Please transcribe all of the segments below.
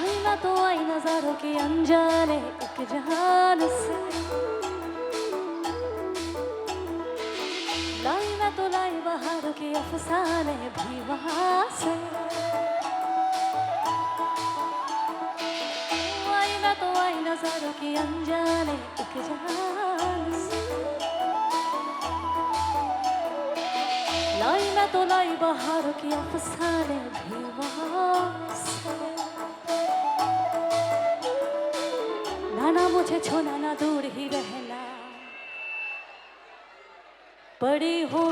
आईना तो आई नजारों की अनजाने एक जहान से लाई मैं तो लाई बहारों के अफसाने भी वहाँ से आई मैं तो आई नजारों की अनजाने एक जहान से लाई मैं तो लाई बहारों की अफसाने नाना मुझे छोना ना दूर ही रहना पड़ी हूँ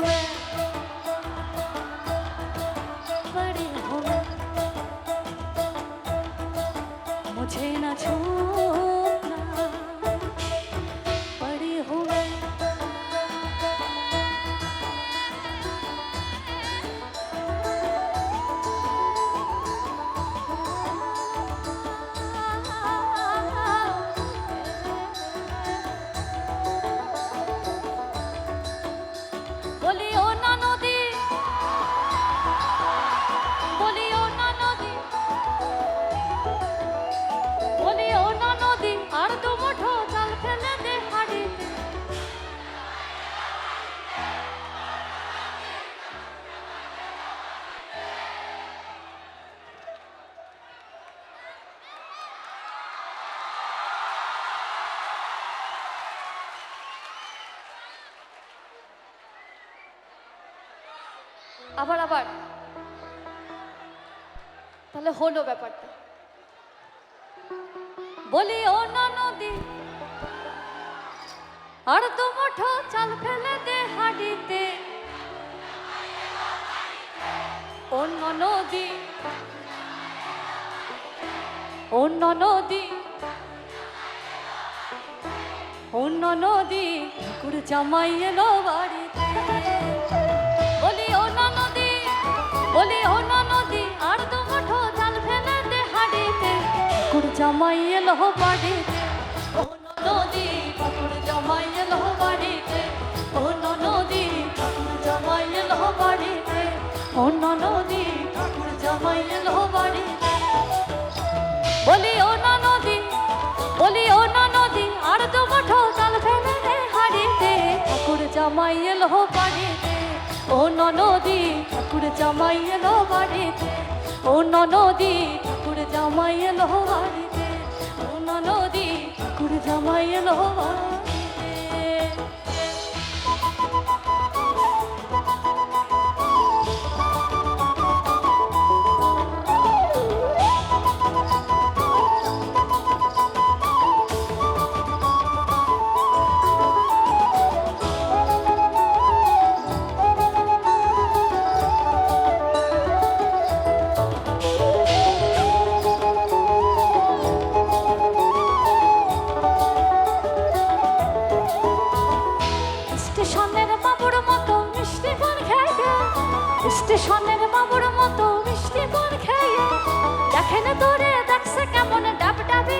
আবার আবার। তাহলে হলো ব্যাপারটা। বলি ও না নদী, আর তো মুঠো চাল ফেলে দে হাড়িতে। অন্য নদী অন্য নদী অন্য নদী, ঠাকুর জামাই এলো বাড়িতে। বলি না নদী আর দু মুঠো জাল ফেলে দে হাড়িতে। ঠাকুর জামাই এলো বাড়িতে। নদী ঠাকুর জামাই বাড়িতে। ও না নদী ঠাকুর জামাই এলো বাড়িতে। ও না নদী ঠাকুর জামাই এলো নদী বলি ও নদী আর দু মুঠো জাল ফেলে দে হাড়িতে। ঠাকুর জামাই ও নদী ঠাকুর জামাই এলো বাড়িতে। ও নদী ঠাকুর জামাই এলো বাড়িতে। ও নদী ঠাকুর জামাই এলো বাড়িতে। স্টেশনের বাবুর মতো মিষ্টি পান খেয়ে। স্টেশনের বাবুর মতো মিষ্টি পান খেয়ে। দেখেন তোরে দেখছে কেমন ডাব ডাবি